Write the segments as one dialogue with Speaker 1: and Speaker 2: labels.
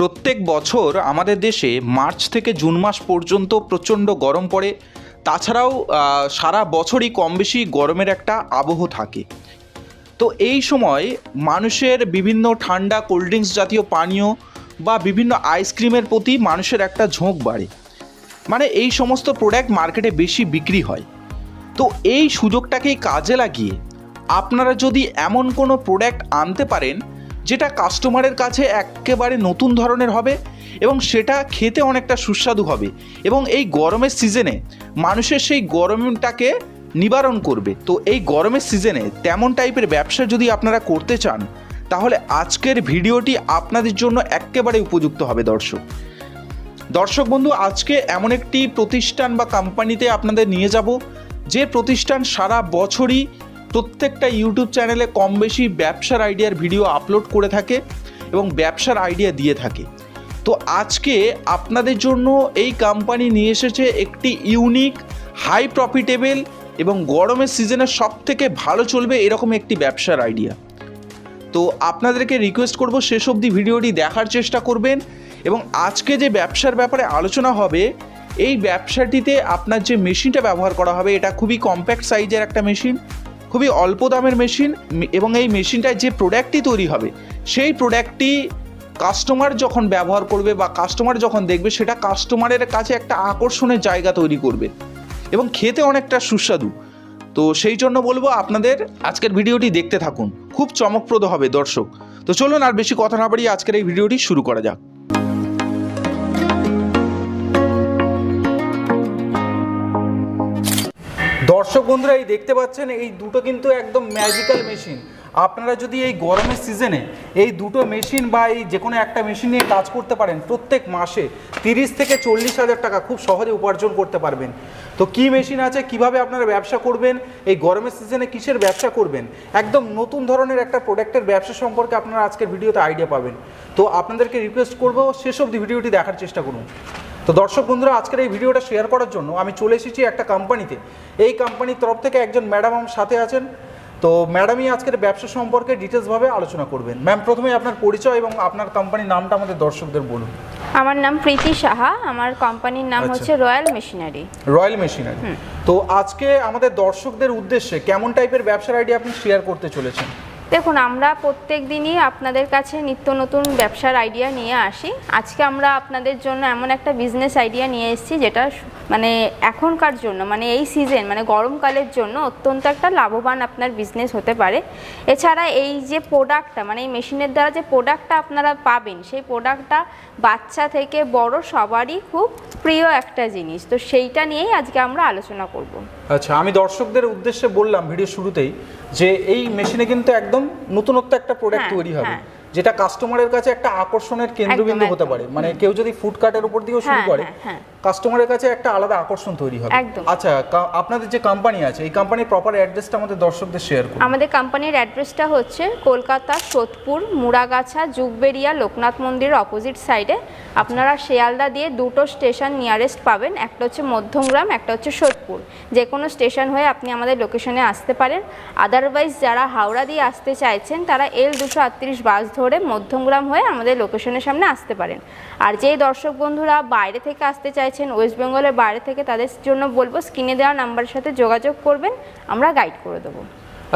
Speaker 1: প্রত্যেক বছর আমাদের দেশে মার্চ থেকে জুন মাস পর্যন্ত প্রচণ্ড গরম পড়ে। তাছাড়াও সারা বছরই কম বেশি গরমের একটা আবহ থাকে। তো এই সময় মানুষের বিভিন্ন ঠান্ডা কোল্ড ড্রিঙ্কস জাতীয় পানীয় বা বিভিন্ন আইসক্রিমের প্রতি মানুষের একটা ঝোঁক বাড়ে। মানে এই সমস্ত প্রোডাক্ট মার্কেটে বেশি বিক্রি হয়। তো এই সুযোগটাকেই কাজে লাগিয়ে আপনারা যদি এমন কোনো প্রোডাক্ট আনতে পারেন যেটা কাস্টমারের কাছে একেবারে নতুন ধরনের হবে এবং সেটা খেতে অনেকটা সুস্বাদু হবে এবং এই গরমের সিজনে মানুষের সেই গরমটাকে নিবারণ করবে। তো এই গরমের সিজনে তেমন টাইপের ব্যবসা যদি আপনারা করতে চান, তাহলে আজকের ভিডিওটি আপনাদের জন্য একেবারে উপযুক্ত হবে দর্শক। দর্শক বন্ধু, আজকে এমন একটি প্রতিষ্ঠান বা কোম্পানিতে আপনাদের নিয়ে যাব, যে প্রতিষ্ঠান সারা বছরই প্রত্যেকটা ইউটিউব চ্যানেলে কম বেশি ব্যবসার আইডিয়ার ভিডিও আপলোড করে থাকে এবং ব্যবসার আইডিয়া দিয়ে থাকে। তো আজকে আপনাদের জন্য এই কোম্পানি নিয়ে এসেছে একটি ইউনিক হাই প্রফিটেবল এবং গরমের সিজনে সব থেকে ভালো চলবে এরকম একটি ব্যবসার আইডিয়া তো আপনাদেরকে রিকোয়েস্ট করব শেষ অবধি ভিডিওটি দেখার চেষ্টা করবেন এবং আজকে যে ব্যবসার ব্যাপারে আলোচনা হবে, এই ব্যবসাটিতে আপনার যে মেশিনটা ব্যবহার করা হবে, এটা খুবই কম্প্যাক্ট সাইজের একটা মেশিন খুবই অল্প দামের মেশিন এবং এই মেশিনটায় যে প্রোডাক্টটি তৈরি হবে, সেই প্রোডাক্টটি কাস্টমার যখন ব্যবহার করবে বা কাস্টমার যখন দেখবে, সেটা কাস্টমারের কাছে একটা আকর্ষণের জায়গা তৈরি করবে। এবং খেতে অনেকটা সুস্বাদু। তো সেই জন্য বলব আপনাদের আজকের ভিডিওটি দেখতে থাকুন। খুব চমকপ্রদ হবে দর্শক। তো চলুন আর বেশি কথা না বাড়িয়ে আজকের এই ভিডিওটি শুরু করা যাক। দর্শক বন্ধুরা এই দেখতে পাচ্ছেন এই দুটো কিন্তু একদম ম্যাজিক্যাল মেশিন আপনারা যদি এই গরমের সিজনে এই দুটো মেশিন বা এই যে কোনো একটা মেশিন নিয়ে কাজ করতে পারেন, প্রত্যেক মাসে তিরিশ থেকে চল্লিশ হাজার টাকা খুব সহজে উপার্জন করতে পারবেন। তো কি মেশিন আছে, কীভাবে আপনারা ব্যবসা করবেন, এই গরমের সিজনে কিসের ব্যবসা করবেন, একদম নতুন ধরনের একটা প্রোডাক্টের ব্যবসা সম্পর্কে আপনারা আজকের ভিডিওতে আইডিয়া পাবেন। তো আপনাদেরকে রিকোয়েস্ট করব, শেষ অবধি ভিডিওটি দেখার চেষ্টা করুন। তো দর্শক বন্ধুরা, আজকের এই ভিডিওটা শেয়ার করার জন্য আমি চলে এসেছি একটা কোম্পানিতে এই কোম্পানির তরফ থেকে একজন ম্যাডাম আমার সাথে আছেন। তো ম্যাডামই আজকের ব্যবসা সম্পর্কে ডিটেলসভাবে আলোচনা করবেন। ম্যাম প্রথমে আপনার পরিচয় এবং আপনার কোম্পানির নামটা আমাদের দর্শকদের বলুন।
Speaker 2: আমার নাম প্রীতি সাহা আমার কোম্পানির নাম
Speaker 1: আচ্ছা।
Speaker 2: হচ্ছে রয়্যাল মেশিনারি
Speaker 1: রয়্যাল মেশিনারি তো আজকে আমাদের দর্শকদের উদ্দেশ্যে কেমন টাইপের ব্যবসার আইডিয়া আপনি শেয়ার করতে চলেছেন?
Speaker 2: দেখুন আমরা প্রত্যেক দিনই আপনাদের কাছে নিত্য নতুন ব্যবসার আইডিয়া নিয়ে আসি। আজকে আমরা আপনাদের জন্য এমন একটা বিজনেস আইডিয়া নিয়ে এসেছি যেটা মানে এখনকার জন্য মানে এই সিজন মানে গরমকালের জন্য অত্যন্ত একটা লাভবান আপনার বিজনেস হতে পারে। এছাড়া এই যে প্রোডাক্টটা মানে এই মেশিনের দ্বারা যে প্রোডাক্টটা আপনারা পাবেন সেই প্রোডাক্টটা বাচ্চা থেকে বড় সবারই খুব প্রিয় একটা জিনিস। তো সেইটা নিয়েই আজকে আমরা আলোচনা করব।
Speaker 1: আচ্ছা আমি দর্শকদের উদ্দেশ্যে বললাম ভিডিও শুরুতেই যে এই মেশিনে কিন্তু একদম নতুনত্ব একটা প্রোডাক্ট
Speaker 2: হ্যাঁ,
Speaker 1: তৈরি হবে।
Speaker 2: হ্যাঁ।
Speaker 1: যেটা কাস্টমারের কাছে একটা আকর্ষণের কেন্দ্রবিন্দু হতে পারে। মানে কেউ যদি ফুডকার্টের উপর দিয়েও শুরু
Speaker 2: হ্যাঁ,
Speaker 1: করে
Speaker 2: হ্যাঁ, হ্যাঁ।
Speaker 1: কাস্টমারের কাছে একটা আলাদা আকর্ষণ তৈরি হবে। আচ্ছা আপনাদের যে কোম্পানি আছে এই কোম্পানির প্রপার অ্যাড্রেসটা আমাদের দর্শকদের শেয়ার করুন।
Speaker 2: আমাদের কোম্পানির অ্যাড্রেসটা হচ্ছে কলকাতা সোদপুর মুড়াগাছা জুগবেরিয়া লোকনাথ মন্দিরের অপোজিট সাইডে আপনারা শিয়ালদা দিয়ে দুটো স্টেশন নিয়ারেস্ট পাবেন। একটা হচ্ছে মধ্যমগ্রাম একটা হচ্ছে সোদপুর। যে কোনো স্টেশন হয়ে আপনি আমাদের লোকেশনে আসতে পারেন। আদারওয়াইজ যারা হাওড়া দিয়ে আসতে চাইছেন তারা এল দুশো আটত্রিশ বাস ধরে মধ্যমগ্রাম হয়ে আমাদের লোকেশনের সামনে আসতে পারেন। আর যেই দর্শক বন্ধুরা বাইরে থেকে আসতে চাইছেন ওয়েস্ট বেঙ্গলের বাইরে থেকে তাদের জন্য বলব স্ক্রিনে দেওয়া নাম্বারের সাথে যোগাযোগ করবেন, আমরা গাইড করে দেবো।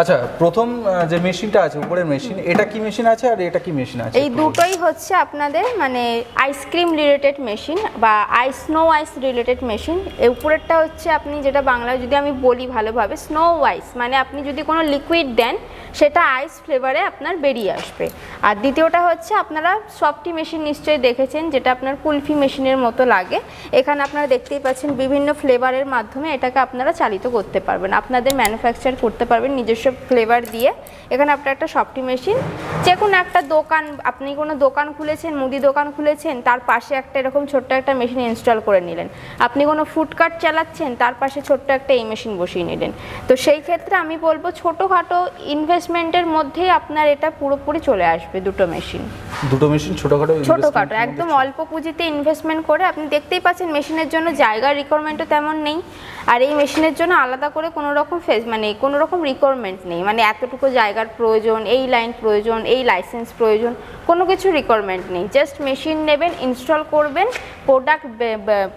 Speaker 1: আচ্ছা প্রথম যে মেশিনটা আছে উপরের মেশিন এটা কি মেশিন আছে আর এটা কি মেশিন আছে?
Speaker 2: এই দুটোই হচ্ছে আপনাদের মানে আইসক্রিম রিলেটেড মেশিন বা ice snow ice related machine এর উপরেরটা হচ্ছে আপনি যেটা বাংলায় যদি আমি বলি ভালোভাবে স্নো আইস মানে আপনি যদি কোনো লিকুইড দেন সেটা আইস ফ্লেভারে আপনার বেরিয়ে আসবে। আর দ্বিতীয়টা হচ্ছে আপনারা সফটি মেশিন নিশ্চয়ই দেখেছেন যেটা আপনার কুলফি মেশিনের মতো লাগে। এখানে আপনারা দেখতেই পাচ্ছেন বিভিন্ন ফ্লেভারের মাধ্যমে এটাকে আপনারা চালিত করতে পারবেন আপনাদের ম্যানুফ্যাকচার করতে পারবেন নিজস্ব ফ্লেভার দিয়ে এখানে আপনার একটা সফটি মেশিন যে কোনো একটা দোকান আপনি কোনো দোকান খুলেছেন মুদি দোকান খুলেছেন তার পাশে একটা এরকম ছোট্ট একটা মেশিন ইনস্টল করে নিলেন। আপনি কোনো ফুডকার্ট চালাচ্ছেন তার পাশে ছোট্ট একটা এই মেশিন বসিয়ে নিলেন। তো সেই ক্ষেত্রে আমি বলব ছোটোখাটো ইনভেস্টমেন্টের মধ্যেই আপনার এটা পুরোপুরি চলে আসবে দুটো মেশিন
Speaker 1: দুটো মেশিন ছোটখাটো
Speaker 2: ছোটোখাটো একদম অল্প পুঁজিতে ইনভেস্টমেন্ট করে আপনি দেখতেই পাচ্ছেন মেশিনের জন্য জায়গার রিকোয়ারমেন্টও তেমন নেই। আর এই মেশিনের জন্য আলাদা করে কোনো রকম ফেস মানে কোনো রকম রিকোয়ারমেন্ট নেই। মানে এতটুকু জায়গার প্রয়োজন, এই লাইন প্রয়োজন, এই লাইসেন্স প্রয়োজন, কোনো কিছু রিকোয়ারমেন্ট নেই। জাস্ট মেশিন নেবেন ইনস্টল করবেন প্রোডাক্ট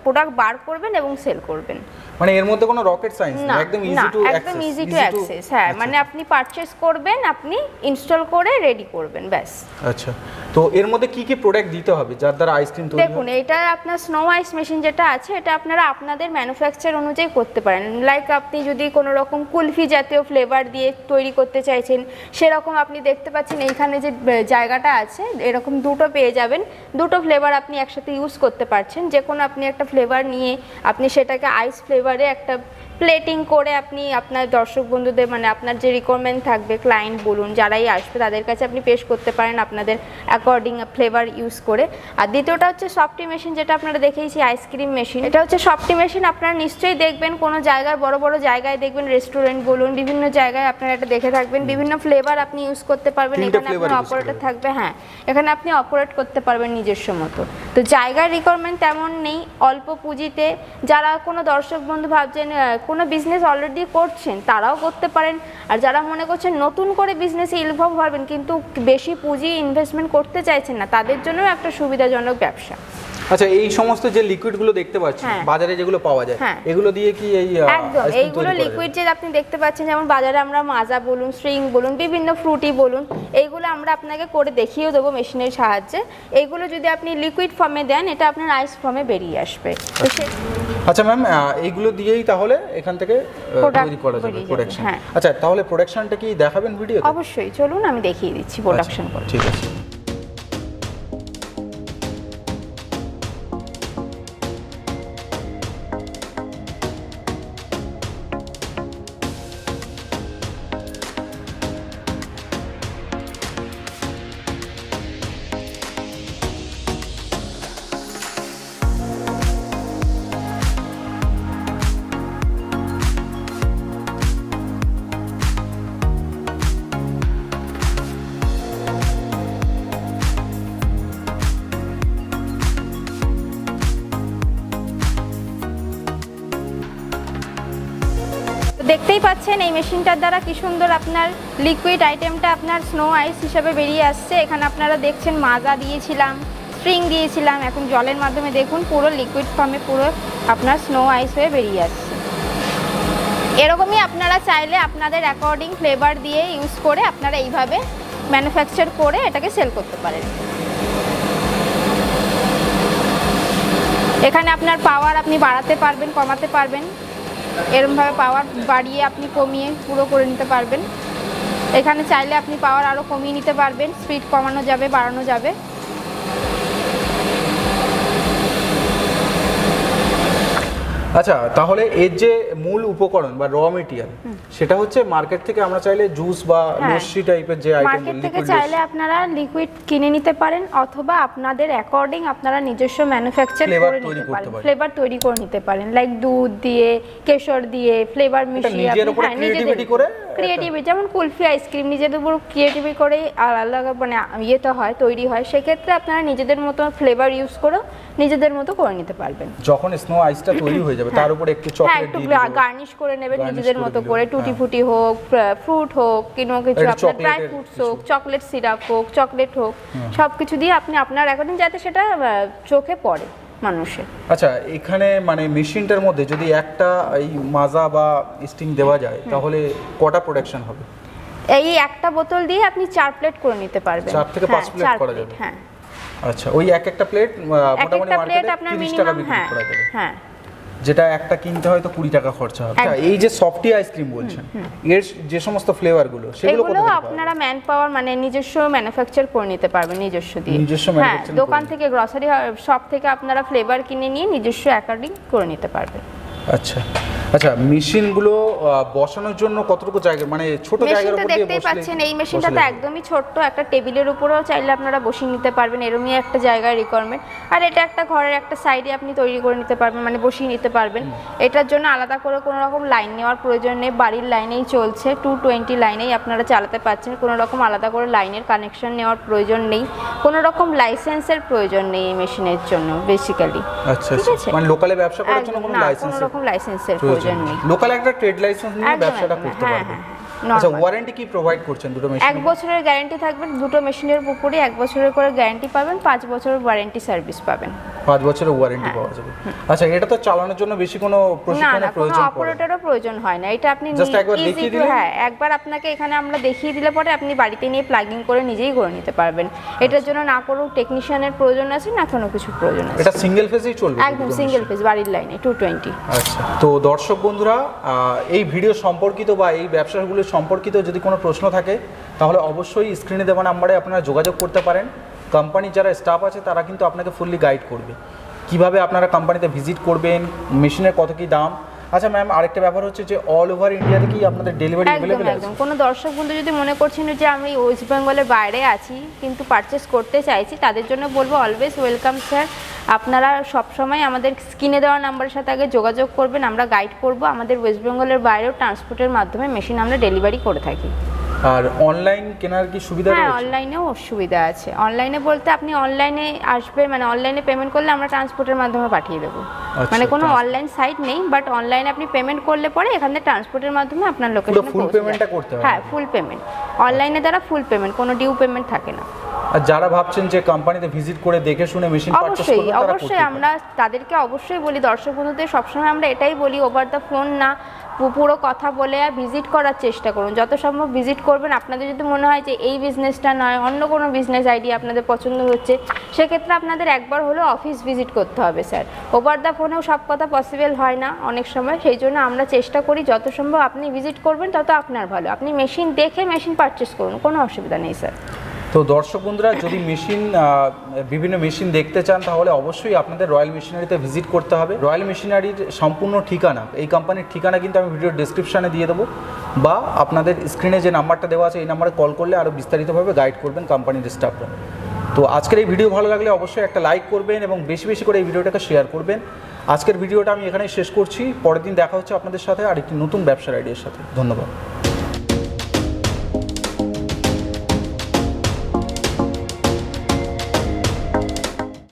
Speaker 2: প্রোডাক্ট বার করবেন এবং সেল করবেন।
Speaker 1: মানে এর মধ্যে কোনো রকেট সায়েন্স
Speaker 2: না
Speaker 1: একদম ইজি টু
Speaker 2: একদম ইজি টু অ্যাক্সেস হ্যাঁ মানে আপনি পারচেস করবেন আপনি ইনস্টল করে রেডি করবেন ব্যাস।
Speaker 1: আচ্ছা তো এর মধ্যে কি কি প্রোডাক্ট দিতে হবে যার দ্বারা আইসক্রিম তৈরি
Speaker 2: দেখুন এটা আপনার স্নো আইস মেশিন যেটা আছে এটা আপনারা আপনাদের ম্যানুফ্যাকচার অনুযায়ী করতে পারেন। লাইক আপনি যদি কোনো রকম কুলফি জাতীয় ফ্লেভার দিয়ে তৈরি করতে চাইছেন সেরকম আপনি দেখতে পাচ্ছেন এইখানে যে জায়গাটা আছে এরকম দুটো পেয়ে যাবেন। দুটো ফ্লেভার আপনি একসাথে ইউজ করতে পারছেন যে কোনো আপনি একটা ফ্লেভার নিয়ে আপনি সেটাকে আইস ফ্লেভারে একটা প্লেটিং করে আপনি আপনার দর্শক বন্ধুদের মানে আপনার যে রিকোয়ারমেন্ট থাকবে ক্লায়েন্ট বলুন যারাই আসবে তাদের কাছে আপনি পেশ করতে পারেন আপনাদের অ্যাকর্ডিং ফ্লেভার ইউজ করে। আর দ্বিতীয়টা হচ্ছে সফটি মেশিন যেটা আপনারা দেখেইছি আইসক্রিম মেশিন এটা হচ্ছে সফটি মেশিন আপনারা নিশ্চয়ই দেখবেন কোনো জায়গায় বড় বড় জায়গায় দেখবেন রেস্টুরেন্ট বলুন বিভিন্ন জায়গায় আপনারা এটা দেখে থাকবেন। বিভিন্ন ফ্লেভার আপনি ইউজ করতে পারবেন এখানে আপনার অপারেটর থাকবে হ্যাঁ। এখানে আপনি অপারেট করতে পারবেন নিজস্ব মতো। তো জায়গার রিকোয়ারমেন্ট তেমন নেই অল্প পুঁজিতে। যারা কোনো দর্শক বন্ধু ভাবছেন কোনো বিজনেস অলরেডি করছেন, তারাও করতে পারেন। আর যারা মনে করছেন নতুন করে বিজনেসে ইনভলভ হবেন, কিন্তু বেশি পুঁজি ইনভেস্টমেন্ট করতে চাইছেন না, তাদের জন্যও একটা সুবিধাজনক ব্যবসা।
Speaker 1: আচ্ছা এই সমস্ত যে লিকুইডগুলো দেখতে পাচ্ছি
Speaker 2: হ্যাঁ।
Speaker 1: বাজারে যেগুলো পাওয়া যায়
Speaker 2: হ্যাঁ।
Speaker 1: এগুলো দিয়ে কি এই
Speaker 2: একদম এইগুলো লিকুইড যে আপনি দেখতে পাচ্ছেন যেমন বাজারে আমরা মাজা বলুন স্ট্রিং বলুন বিভিন্ন ফ্রুটি বলুন এইগুলো আমরা আপনাকে করে দেখিয়েও দেবো মেশিনের সাহায্যে। এইগুলো যদি আপনি লিকুইড ফর্মে দেন এটা আপনার আইস ফর্মে বেরিয়ে আসবে।
Speaker 1: আচ্ছা ম্যাম এইগুলো দিয়েই তাহলে এখান থেকে তৈরি করা যাবে প্রোডাকশন
Speaker 2: হ্যাঁ।
Speaker 1: আচ্ছা তাহলে প্রোডাকশনটা কি দেখাবেন ভিডিও
Speaker 2: অবশ্যই চলুন আমি দেখিয়ে দিচ্ছি প্রোডাকশন করে।
Speaker 1: ঠিক আছে।
Speaker 2: দেখতেই পাচ্ছেন এই মেশিনটার দ্বারা কি সুন্দর আপনার লিকুইড আইটেমটা আপনার স্নো আইস হিসাবে বেরিয়ে আসছে। এখানে আপনারা দেখছেন মাজা দিয়েছিলাম স্ট্রিং দিয়েছিলাম, এখন জলের মাধ্যমে দেখুন পুরো লিকুইড ফর্মে পুরো আপনার স্নো আইস হয়ে বেরিয়ে আসছে। এরকমই আপনারা চাইলে আপনাদের অ্যাকর্ডিং ফ্লেভার দিয়ে ইউজ করে আপনারা এইভাবে ম্যানুফ্যাকচার করে এটাকে সেল করতে পারেন। এখানে আপনার পাওয়ার আপনি বাড়াতে পারবেন, কমাতে পারবেন। এরমভাবে পাওয়ার বাড়িয়ে আপনি কমিয়ে পুরো করে নিতে পারবেন। এখানে চাইলে আপনি পাওয়ার আরও কমিয়ে নিতে পারবেন, স্পিড কমানো যাবে, বাড়ানো যাবে।
Speaker 1: আচ্ছা তাহলে এর যে মূল উপকরণ বা র মেটেরিয়াল সেটা হচ্ছে মার্কেট থেকে আমরা চাইলে জুস বা
Speaker 2: হ্যাঁ।
Speaker 1: লস্যি টাইপের যে আইটেম
Speaker 2: মার্কেট থেকে চাইলে আপনারা লিকুইড কিনে নিতে পারেন অথবা আপনাদের অ্যাকর্ডিং আপনারা নিজস্ব ম্যানুফ্যাকচার করে নিতে পারেন। ফ্লেভার তৈরি করে নিতে পারেন লাইক দুধ দিয়ে কেশর দিয়ে ফ্লেভার মিশিয়ে
Speaker 1: নিজের উপরে creativity করে
Speaker 2: ক্রিয়েটিভিটি যেমন কুলফি আইসক্রিম নিজেদের উপর ক্রিয়েটিভিটি করে আলাদা মানে ইয়েতে হয় তৈরি হয় সেক্ষেত্রে আপনারা নিজেদের মতো ফ্লেভার ইউজ করে নিজেদের মতো করে নিতে পারবেন
Speaker 1: যখন স্নো আইসটা তৈরি হয়ে যাবে তার উপরে একটু
Speaker 2: হ্যাঁ
Speaker 1: চকলেট
Speaker 2: একটু
Speaker 1: দিয়ে দিবো।
Speaker 2: গার্নিশ করে নেবেন নিজেদের মতো করে।
Speaker 1: হ্যাঁ।
Speaker 2: টুটি ফুটি হোক ফ্রুট হোক কিংবা কিছু আপনার ড্রাই ফ্রুটস হোক চকলেট সিরাপ হোক চকলেট হোক সব কিছু দিয়ে আপনি আপনার অ্যাকর্ডিং যাতে সেটা চোখে পড়ে মানুষের।
Speaker 1: আচ্ছা এখানে মানে মেশিনটার মধ্যে যদি একটা এই মাজা বা স্টিং দেওয়া যায় তাহলে কটা প্রোডাকশন হবে?
Speaker 2: এই একটা বোতল দিয়ে আপনি চার প্লেট করে নিতে পারবেন।
Speaker 1: চার থেকে পাঁচ
Speaker 2: হ্যাঁ,
Speaker 1: plate করা যাবে।
Speaker 2: হ্যাঁ।
Speaker 1: আচ্ছা ওই এক একটা প্লেট মোটামুটি
Speaker 2: প্লেট
Speaker 1: মার্কেটে
Speaker 2: আপনার
Speaker 1: 30 টাকা বিক্রি
Speaker 2: হ্যাঁ
Speaker 1: করা যাবে।
Speaker 2: হ্যাঁ।
Speaker 1: যেটা একটা কিনতে হয়তো কুড়ি টাকা খরচা হবে। আচ্ছা, এই যে সফটি আইসক্রিম বলছেন এর যে সমস্ত ফ্লেভারগুলো সেগুলো
Speaker 2: আপনারা ম্যান পাওয়ার মানে নিজস্ব ম্যানুফ্যাকচার করে নিতে পারবেন নিজস্ব দিয়ে।
Speaker 1: নিজস্ব
Speaker 2: হ্যাঁ দোকান থেকে গ্রসারি শপ থেকে আপনারা ফ্লেভার কিনে নিয়ে নিজস্ব অ্যাকর্ডিং করে নিতে পারবেন।
Speaker 1: আচ্ছা। আচ্ছা মেশিনগুলো বসানোর জন্য কতটুকু জায়গা? মানে ছোট জায়গার উপর দিয়ে
Speaker 2: দেখতেই পাচ্ছেন এই মেশিনটা তো একদমই ছোট্ট একটা টেবিলের উপরেও চাইলে আপনারা বসিয়ে নিতে পারবেন এরমই একটা জায়গায় রিকোয়ারমেন্ট আর এটা একটা ঘরের একটা সাইডে আপনি তৈরি করে নিতে পারবেন মানে বসিয়ে নিতে পারবেন। এটার জন্য আলাদা করে কোনো রকম লাইন নেওয়ার প্রয়োজন নেই বাড়ির লাইনেই চলছে টু টোয়েন্টি লাইনেই আপনারা চালাতে পারছেন কোনো রকম আলাদা করে লাইনের কানেকশন নেওয়ার প্রয়োজন নেই। কোনো রকম লাইসেন্সের প্রয়োজন নেই এই মেশিনের জন্য বেসিক্যালি
Speaker 1: আচ্ছা আচ্ছা? মানে লোকালে ব্যবসা করার জন্য কোনো লাইসেন্স
Speaker 2: রকম লাইসেন্সের
Speaker 1: প্রয়োজন
Speaker 2: প্রয়োজন নেই
Speaker 1: লোকাল একটা ট্রেড লাইসেন্স নিয়ে ব্যবসাটা করতে
Speaker 2: হ্যাঁ,
Speaker 1: পারবে
Speaker 2: হ্যাঁ,
Speaker 1: আচ্ছা ওয়ারেন্টি কি প্রোভাইড করছেন দুটো মেশিন
Speaker 2: এক বছরের গ্যারেন্টি থাকবে দুটো মেশিনের উপরে এক বছরের করে গ্যারেন্টি পাবেন পাঁচ বছরের ওয়ারেন্টি সার্ভিস পাবেন।
Speaker 1: পাঁচ বছরের ওয়ারেন্টি পাওয়া যাবে। আচ্ছা এটা তো চালানোর জন্য বেশি কোনো প্রশিক্ষণের প্রয়োজন পড়ে না।
Speaker 2: অপারেটরও প্রয়োজন হয় না। এটা আপনি
Speaker 1: জাস্ট একবার দেখিয়ে দিলেন?
Speaker 2: হ্যাঁ একবার আপনাকে এখানে আমরা দেখিয়ে দিলে পরে আপনি বাড়িতে নিয়ে প্লাগিং করে নিজেই করে নিতে পারবেন। এটার জন্য না কোনো টেকনিশিয়ানের প্রয়োজন আছে না কোনো কিছু প্রয়োজন আছে।
Speaker 1: এটা সিঙ্গেল ফেজেই চলবে
Speaker 2: একদম সিঙ্গেল ফেজ বাড়ির লাইনে টু টোয়েন্টি
Speaker 1: আচ্ছা তো দর্শক বন্ধুরা এই ভিডিও সম্পর্কিত বা এই ব্যবসাগুলো সম্পর্কিত যদি কোনো প্রশ্ন থাকে তাহলে অবশ্যই স্ক্রিনে দেওয়া নাম্বারে আপনারা যোগাযোগ করতে পারেন। কোম্পানির যারা স্টাফ আছে তারা কিন্তু আপনাকে ফুললি গাইড করবে। কীভাবে আপনারা কোম্পানিতে ভিজিট করবেন মেশিনের কত কি দাম? আচ্ছা ম্যাম আরেকটা ব্যাপার হচ্ছে যে অল ওভার ইন্ডিয়াতে কি আপনাদের ডেলিভারি
Speaker 2: একদম
Speaker 1: আছে
Speaker 2: একদম। কোনো দর্শক বন্ধু যদি মনে করছেন যে আমি ওয়েস্ট বেঙ্গলের বাইরে আছি কিন্তু পারচেস করতে চাইছি তাদের জন্য বলব অলওয়েজ ওয়েলকাম স্যার আপনারা সবসময় আমাদের স্ক্রিনে দেওয়া নাম্বারের সাথে আগে যোগাযোগ করবেন। আমরা গাইড করব। আমাদের ওয়েস্ট বেঙ্গলের বাইরেও ট্রান্সপোর্টের মাধ্যমে মেশিন আমরা ডেলিভারি করে থাকি।
Speaker 1: আর অনলাইন কেনার কি সুবিধা
Speaker 2: হ্যাঁ অনলাইনেও সুবিধা আছে। অনলাইনে বলতে আপনি অনলাইনে আসবে মানে অনলাইনে পেমেন্ট করলে আমরা ট্রান্সপোর্টের মাধ্যমে পাঠিয়ে দেবো।
Speaker 1: আচ্ছা,
Speaker 2: মানে কোনো অনলাইন সাইট নেই বাট অনলাইনে আপনি পেমেন্ট করলে পরে এখান থেকে ট্রান্সপোর্টের মাধ্যমে আপনার লোকেশনে
Speaker 1: full payment টা করতে হবে?
Speaker 2: হ্যাঁ ফুল পেমেন্ট অনলাইনে দ্বারা ফুল পেমেন্ট কোনো ডিউ পেমেন্ট থাকে না।
Speaker 1: আর যারা ভাবছেন যে কোম্পানিতে ভিজিট করে দেখে শুনে মেশিন পারচেজ করতে অবশ্যই
Speaker 2: অবশ্যই আমরা তাদেরকে অবশ্যই বলি দর্শক বন্ধুদের সবসময় আমরা এটাই বলি ওভার দ্য ফোন না পুরো কথা বলে ভিজিট করার চেষ্টা করুন। যত সম্ভব ভিজিট করবেন। আপনাদের যদি মনে হয় যে এই বিজনেসটা নয়, অন্য কোনো বিজনেস আইডিয়া আপনাদের পছন্দ হচ্ছে, সেক্ষেত্রে আপনাদের একবার হলেও অফিস ভিজিট করতে হবে স্যার ওভার দ্য ফোনেও সব কথা পসিবল হয় না অনেক সময়। সেই জন্য আমরা চেষ্টা করি, যত সম্ভব আপনি ভিজিট করবেন, তত আপনার ভালো। আপনি মেশিন দেখে মেশিন পারচেস করুন। কোনো অসুবিধা নেই স্যার
Speaker 1: তো দর্শক বন্ধুরা, যদি মেশিন বিভিন্ন মেশিন দেখতে চান, তাহলে অবশ্যই আপনাদের রয়্যাল মেশিনারিতে ভিজিট করতে হবে। রয়্যাল মেশিনারির সম্পূর্ণ ঠিকানা, এই কোম্পানির ঠিকানা কিন্তু আমি ভিডিওর ডিসক্রিপশানে দিয়ে দেবো। বা আপনাদের স্ক্রিনে যে নাম্বারটা দেওয়া আছে, এই নাম্বারে কল করলে আরও বিস্তারিতভাবে গাইড করবেন কোম্পানির স্টাফরা তো আজকের এই ভিডিও ভালো লাগলে অবশ্যই একটা লাইক করবেন এবং বেশি বেশি করে এই ভিডিওটাকে শেয়ার করবেন। আজকের ভিডিওটা আমি এখানেই শেষ করছি। পরের দিন দেখা হচ্ছে আপনাদের সাথে আর একটি নতুন ব্যবসার আইডিয়ার সাথে। ধন্যবাদ।